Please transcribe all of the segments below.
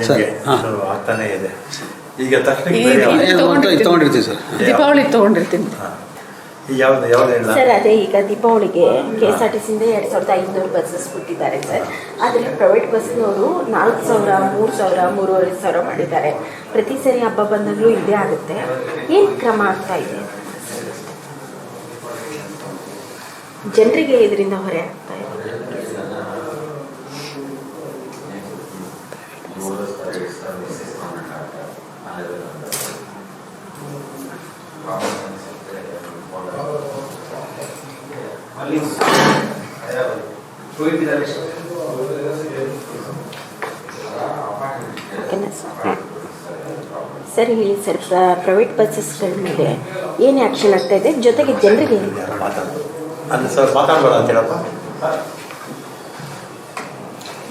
ನಿಮಗೆ ಹಾಂ. ಇದು. ಇದೆ ಈಗ ತಕ್ಷಣ ತಗೊಂಡಿರ್ತೀವಿ ಸರ್. ದೀಪಾವಳಿ ತಗೊಂಡಿರ್ತೀನಿ. ಸರ್, ಅದೇ ಈಗ ದೀಪಾವಳಿಗೆ ಕೆ ಎಸ್ ಆರ್ ಟಿ ಸಿಯಿಂದ ಎರಡು ಸಾವಿರದ ಐದುನೂರು ಬಸ್ಸಸ್ ಬಿಟ್ಟಿದ್ದಾರೆ ಸರ್. ಆದರೆ ಪ್ರೈವೇಟ್ ಬಸ್ನವರು ನಾಲ್ಕು ಸಾವಿರ, ಮೂರು ಸಾವಿರ, ಮೂರುವರೆ ಸಾವಿರ ಮಾಡಿದ್ದಾರೆ. ಪ್ರತಿ ಸರಿ ಹಬ್ಬ ಬಂದಾಗಲೂ ಇದೇ ಆಗುತ್ತೆ. ಏನು ಕ್ರಮ ಆಗ್ತಾ ಇದೆ? ಜನರಿಗೆ ಇದರಿಂದ ಹೊರೆ ಆಗ್ತಾ ಇದೆ. ಓಕೆನಾ ಸರ್ ಸರ್. ಇಲ್ಲಿ ಸರ್ ಪ್ರೈವೇಟ್ ಬಸ್ಸಸ್ ಮೇಲೆ ಏನು ಆ್ಯಕ್ಷನ್ ಆಗ್ತಾ ಇದೆ? ಜೊತೆಗೆ ಜನರಿಗೆ ಮಾತಾಡ್ಬೋದು ಅಲ್ಲ ಸರ್ ಮಾತಾಡ್ಬೇಡ ಅಂತ ಹೇಳಪ್ಪ.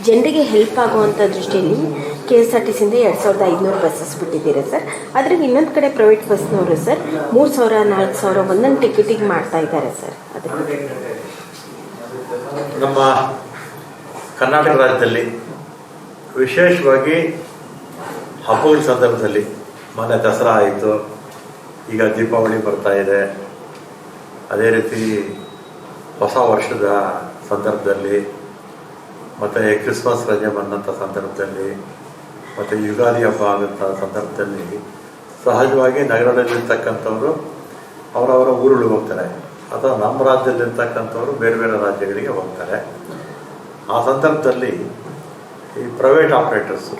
ಜನರಿಗೆ ಹೆಲ್ಪ್ ಆಗುವಂಥ ದೃಷ್ಟಿಯಲ್ಲಿ ಕೆ ಎಸ್ ಆರ್ ಟಿ ಸಿಯಿಂದ ಎರಡು ಸಾವಿರದ ಐದುನೂರು ಬಸ್ಸಸ್ ಬಿಟ್ಟಿದ್ದೀರಾ ಸರ್ ಆದರೆ ಇನ್ನೊಂದು ಕಡೆ ಪ್ರೈವೇಟ್ ಬಸ್ನವರು ಸರ್ ಮೂರು ಸಾವಿರ ನಾಲ್ಕು ಸಾವಿರ ಒಂದೊಂದು ಟಿಕೆಟಿಗೆ ಮಾಡ್ತಾ ಇದ್ದಾರೆ ಸರ್ ನಮ್ಮ ಕರ್ನಾಟಕ ರಾಜ್ಯದಲ್ಲಿ ವಿಶೇಷವಾಗಿ ಹಬ್ಬಗಳ ಸಂದರ್ಭದಲ್ಲಿ ಮೊನ್ನೆ ದಸರಾ ಆಯಿತು. ಈಗ ದೀಪಾವಳಿ ಬರ್ತಾ ಇದೆ. ಅದೇ ರೀತಿ ಹೊಸ ವರ್ಷದ ಸಂದರ್ಭದಲ್ಲಿ ಮತ್ತು ಕ್ರಿಸ್ಮಸ್ ರಜೆ ಬಂದಂಥ ಸಂದರ್ಭದಲ್ಲಿ ಮತ್ತು ಯುಗಾದಿ ಹಬ್ಬ ಆದಂಥ ಸಂದರ್ಭದಲ್ಲಿ ಸಹಜವಾಗಿ ನಗರದಲ್ಲಿರ್ತಕ್ಕಂಥವರು ಅವರವರ ಊರುಗಳಿಗೆ ಹೋಗ್ತಾರೆ. ಅಥವಾ ನಮ್ಮ ರಾಜ್ಯದಲ್ಲಿರ್ತಕ್ಕಂಥವ್ರು ಬೇರೆ ಬೇರೆ ರಾಜ್ಯಗಳಿಗೆ ಹೋಗ್ತಾರೆ. ಆ ಸಂದರ್ಭದಲ್ಲಿ ಈ ಪ್ರೈವೇಟ್ ಆಪ್ರೇಟರ್ಸು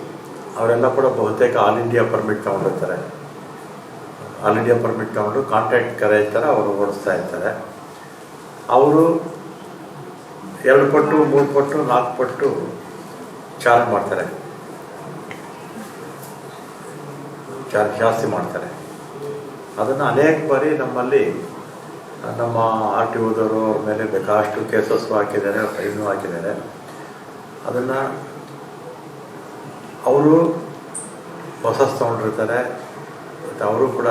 ಅವರೆಲ್ಲ ಕೂಡ ಬಹುತೇಕ ಆಲ್ ಇಂಡಿಯಾ ಪರ್ಮಿಟ್ ತೊಗೊಂಡಿರ್ತಾರೆ. ಆಲ್ ಇಂಡಿಯಾ ಪರ್ಮಿಟ್ ತೊಗೊಂಡು ಕಾಂಟ್ರಾಕ್ಟ್ ಕರೆಯುತ್ತಾರೆ, ಅವರು ಓಡಿಸ್ತಾ ಇರ್ತಾರೆ. ಅವರು ಎರಡು ಪಟ್ಟು, ಮೂರು ಪಟ್ಟು, ನಾಲ್ಕು ಪಟ್ಟು ಚಾರ್ಜ್ ಮಾಡ್ತಾರೆ. ಚಾರ್ಜ್ ಜಾಸ್ತಿ ಮಾಡ್ತಾರೆ. ಅದನ್ನು ಅನೇಕ ಬಾರಿ ನಮ್ಮಲ್ಲಿ ನಮ್ಮ ಆರ್ ಟಿ ಓದವರು ಅವ್ರ ಮೇಲೆ ಬೇಕಾಷ್ಟು ಕೇಸಸ್ಸು ಹಾಕಿದ್ದಾರೆ, ಫೈನು ಹಾಕಿದ್ದಾರೆ. ಅದನ್ನು ಅವರು ಹೊಸಸ್ ತೊಗೊಂಡಿರ್ತಾರೆ, ಮತ್ತು ಅವರು ಕೂಡ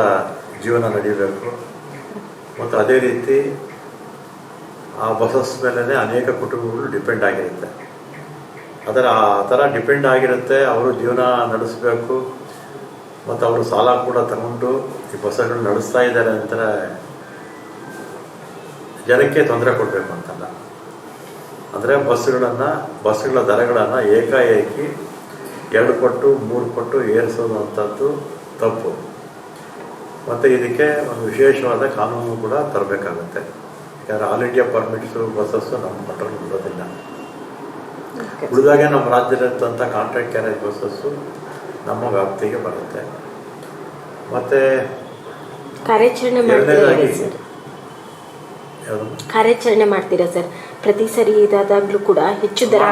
ಜೀವನ ನಡೀಬೇಕು. ಮತ್ತು ಅದೇ ರೀತಿ ಆ ಬಸಸ್ ಮೇಲೇ ಅನೇಕ ಕುಟುಂಬಗಳು ಡಿಪೆಂಡ್ ಆಗಿರುತ್ತೆ. ಅದರ, ಆ ಥರ ಡಿಪೆಂಡ್ ಆಗಿರುತ್ತೆ, ಅವರು ಜೀವನ ನಡೆಸಬೇಕು, ಮತ್ತು ಅವರು ಸಾಲ ಕೂಡ ತಗೊಂಡು ಈ ಬಸ್ಸುಗಳು ನಡೆಸ್ತಾ ಇದ್ದಾರೆ ಅಂತಾರೆ ಜನಕ್ಕೆ ತೊಂದರೆ ಕೊಡಬೇಕು ಅಂತಲ್ಲ. ಅಂದರೆ ಬಸ್ಸುಗಳನ್ನು ಬಸ್ಸುಗಳ ದರಗಳನ್ನು ಏಕಾಏಕಿ ಎರಡು ಪಟ್ಟು ಮೂರು ಪಟ್ಟು ಏರಿಸೋದು ಅಂಥದ್ದು ತಪ್ಪು. ಮತ್ತು ಇದಕ್ಕೆ ಒಂದು ವಿಶೇಷವಾದ ಕಾನೂನು ಕೂಡ ತರಬೇಕಾಗುತ್ತೆ. ಯಾಕಂದರೆ ಆಲ್ ಇಂಡಿಯಾ ಪರ್ಮಿಟ್ಸು ಬಸ್ಸಸ್ಸು ನಮ್ಮ ಕಂಟ್ರೋಲ್ ಇರೋದಿಲ್ಲ ಉಳಿದಾಗೆ ನಮ್ಮ ರಾಜ್ಯದಲ್ಲಿರ್ತಂಥ ಕಾಂಟ್ರಾಕ್ಟ್ ಕ್ಯಾರೇಜ್ ಬಸ್ಸಸ್ಸು ನಮ್ಮ ವ್ಯಾಪ್ತಿಗೆ ಬರುತ್ತೆ. ಮತ್ತು ಕಾರ್ಯಾಚರಣೆ ಮಾಡ್ತೀರಾ ಸರ್? ಪ್ರತಿ ಸರಿ ಇದಾದಾಗ್ಲೂ ಕೂಡ ಹೆಚ್ಚು ದರ.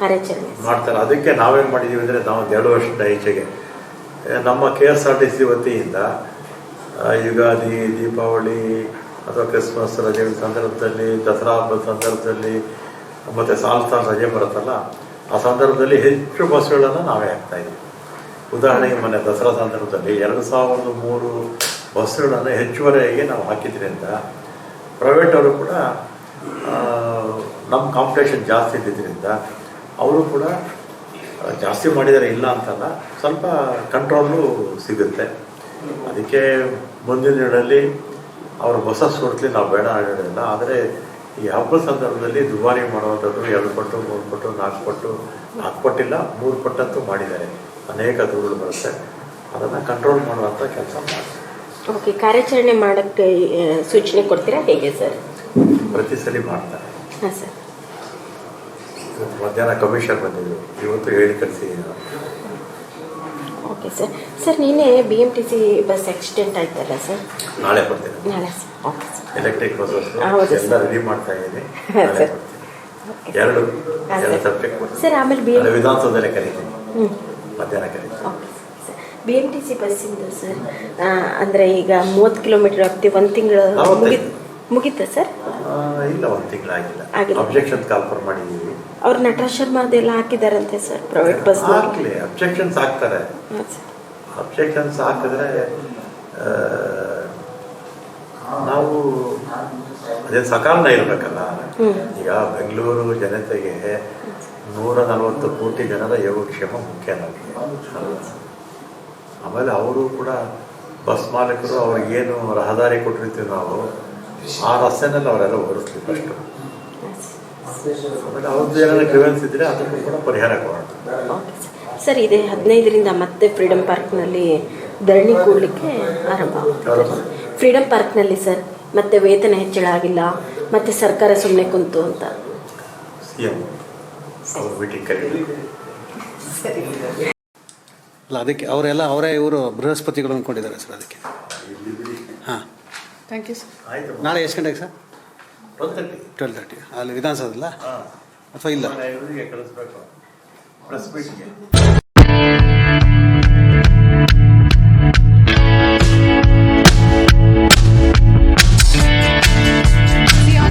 ಕಾರ್ಯಾಚರಣೆ. ಮಾಡ್ತಾರೆ. ಅದಕ್ಕೆ ನಾವೇನು ಮಾಡಿದ್ದೀವಿ ಅಂದರೆ ನಾವು ಎರಡು ವರ್ಷದ ಈಚೆಗೆ ನಮ್ಮ K S R T C ವತಿಯಿಂದ ಯುಗಾದಿ ದೀಪಾವಳಿ ಅಥವಾ ಕ್ರಿಸ್ಮಸ್ ರಜೆಗಳ ಸಂದರ್ಭದಲ್ಲಿ ದಸರಾ ಹಬ್ಬದ ಸಂದರ್ಭದಲ್ಲಿ ಮತ್ತು ಸಾಲು ಸಾಲ್ ರಜೆ ಬರುತ್ತಲ್ಲ ಆ ಸಂದರ್ಭದಲ್ಲಿ ಹೆಚ್ಚು ಬಸ್ಸುಗಳನ್ನು ನಾವೇ ಹಾಕ್ತಾ ಇದ್ದೀವಿ. ಉದಾಹರಣೆಗೆ ಮೊನ್ನೆ ದಸರಾ ಸಂದರ್ಭದಲ್ಲಿ ಎರಡು ಸಾವಿರದ ಮೂರು ಬಸ್ಸುಗಳನ್ನು ಹೆಚ್ಚುವರಿಯಾಗಿ ನಾವು ಹಾಕಿದ್ರಿಂದ ಪ್ರೈವೇಟ್ ಅವರು ಕೂಡ ನಮ್ಮ ಕಾಂಪಿಟೇಷನ್ ಜಾಸ್ತಿ ಇದ್ದಿದ್ದರಿಂದ ಅವರು ಕೂಡ ಜಾಸ್ತಿ ಮಾಡಿದರೆ ಇಲ್ಲ ಅಂತಲ್ಲ, ಸ್ವಲ್ಪ ಕಂಟ್ರೋಲು ಸಿಗುತ್ತೆ. ಅದಕ್ಕೆ ಮುಂದಿನ ದಿನದಲ್ಲಿ ಅವರು ಹೊಸ ಕೊಡ್ಲಿ ನಾವು ಬೇಡ ಹೇಳೋದಿಲ್ಲ ಆದರೆ ಈ ಹಬ್ಬದ ಸಂದರ್ಭದಲ್ಲಿ ದುಬಾರಿ ಮಾಡುವಂಥದ್ದು ಎರಡು ಪಟ್ಟು, ಮೂರು ಪಟ್ಟು, ನಾಲ್ಕು ಪಟ್ಟು, ನಾಲ್ಕು ಪಟ್ಟಿಲ್ಲ, ಮೂರು ಪಟ್ಟಂತೂ ಮಾಡಿದ್ದಾರೆ. ಅನೇಕ ದೂರುಗಳು ಬರುತ್ತೆ. ಅದನ್ನು ಕಂಟ್ರೋಲ್ ಮಾಡುವಂಥ ಕೆಲಸ ಮಾಡ್ತಾರೆ. ಓಕೆ ಕಾರ್ಯಾಚರಣೆ ಮಾಡೋಕ್ಕೆ ಸೂಚನೆ ಕೊಡ್ತೀರಾ? ಹೇಗೆ ಸರ್? ಪ್ರತಿ ಸಲ ಮಾಡ್ತಾರೆ. ಹಾಂ ಸರ್. ಮಧ್ಯಾಹ್ನ ಕಮಿಷನ್ ಬಂದಿದ್ರು. ಇವತ್ತು ಹೇಳಿ ಕಳಿಸಿದ್ದೀನಿ ಓಕೆ ಸರ್ ಸರ್ ನಿನ್ನೆ B M T C bus accident ಆಯ್ತಲ್ಲ ಸರ್ ನಾಳೆ ಬರ್ತೀನಿ. ನಾಳೆ sir okay sir electric bus ಎಲ್ಲ. ರೆಡಿ ಮಾಡ್ತಾ ಇದ್ದೀನಿ. ನಾಳೆ. ಬರ್ತೀನಿ. ಎರಡು. ಸಬ್ಜೆಕ್ಟ್ ಸರ್ ಆಮೇಲೆ ಬಿ ವಿಧಾನಸೌಧದಲ್ಲೇ ಕರೀತೀನಿ. ಹ್ಞೂ ಮಧ್ಯಾಹ್ನ ಕರೀತೀನಿ. Okay B M T C ಬಸ್ಸಿಂದ sir ಅಂದರೆ ಈಗ ಮೂವತ್ತು ಕಿಲೋಮೀಟರ್ ಆಗ್ತಿ ಒಂದು ತಿಂಗಳು. ಮುಗಿ ಮುಗೀತಾ ಸರ್ ಇಲ್ಲ ಒಂದು ತಿಂಗಳಾಗಿಲ್ಲ ಆಗಿಲ್ಲ. ಅಬ್ಜೆಕ್ಷನ್ ಕಾಲ್ಫರ್ ಮಾಡಿದ್ದೀವಿ ಅವ್ರು ನಟರಾಜ್ ಶರ್ಮಾ ಅದೆಲ್ಲ ಹಾಕಿದಾರಂತೆ ಸರ್ ಪ್ರೈವೇಟ್ ಬಸ್ ಹಾಕ್ಲಿ ಅಬ್ಜೆಕ್ಷನ್ಸ್ ಹಾಕ್ತಾರೆ ಅಬ್ಜೆಕ್ಷನ್ಸ್ ಹಾಕಿದ್ರೆ ನಾವು ಅದೇ ಸಕಾಲನ ಇರಬೇಕಲ್ಲ. ಈಗ ಬೆಂಗಳೂರು ಜನತೆಗೆ ನೂರ ನಲವತ್ತು ಕೋಟಿ ಜನರ ಯೋಗಕ್ಷೇಮ ಮುಖ್ಯ ನಮಗೆ. ಆಮೇಲೆ ಅವರು ಕೂಡ ಬಸ್ ಮಾಲೀಕರು ಅವ್ರಿಗೇನು ರಹದಾರಿ ಕೊಟ್ಟಿರ್ತೀವಿ ನಾವು ಆ ರಸ್ತೆನಲ್ಲಿ ಅವರೆಲ್ಲ ಓಡಿಸ್ಲಿ ಫಸ್ಟು ಆಮೇಲೆ ಅವ್ರದ್ದು ಏನಾದ್ರು ಗ್ರಿವೆನ್ಸ್ ಇದ್ದರೆ ಅದಕ್ಕೂ ಕೂಡ ಪರಿಹಾರ ಕೊಡೋಣ. ಸರ್ ಇದೇ ಹದಿನೈದರಿಂದ ಮತ್ತೆ ಫ್ರೀಡಮ್ ಪಾರ್ಕ್ನಲ್ಲಿ ಧರಣಿ ಕೂಡಲಿಕ್ಕೆ ಆರಂಭ? ಫ್ರೀಡಮ್ ಪಾರ್ಕ್ನಲ್ಲಿ ಸರ್ ಮತ್ತೆ ವೇತನ ಹೆಚ್ಚಳ ಆಗಿಲ್ಲ ಮತ್ತೆ ಸರ್ಕಾರ ಸುಮ್ಮನೆ ಕುಂತು ಅಂತ. ಸಿ ಎಂ ಅವ್ರ ಮೀಟಿಂಗ್ ಕರೀಬೇಕು ಅಲ್ಲ ಅದಕ್ಕೆ ಅವರೆಲ್ಲ ಅವರೇ ಇವರು ಬೃಹಸ್ಪತಿಗಳು ಅಂದ್ಕೊಂಡಿದ್ದಾರೆ ಸರ್ ಅದಕ್ಕೆ. ಹಾಂ. ಥ್ಯಾಂಕ್ ಯು ಸರ್ ಆಯ್ತು. ನಾಳೆ ಎಷ್ಟು ಗಂಟೆಗೆ sir? Twelve thirty twelve thirty ಅಲ್ಲಿ ವಿಧಾನಸೌಧಲ್ಲ ಹಾಂ. ಅಥವಾ ಇಲ್ಲ?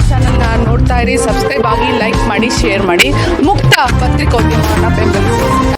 ಚಾನಲ್ನ ನೋಡ್ತಾ ಇರಿ ಸಬ್ಸ್ಕ್ರೈಬ್ ಆಗಿ ಲೈಕ್ ಮಾಡಿ ಶೇರ್ ಮಾಡಿ.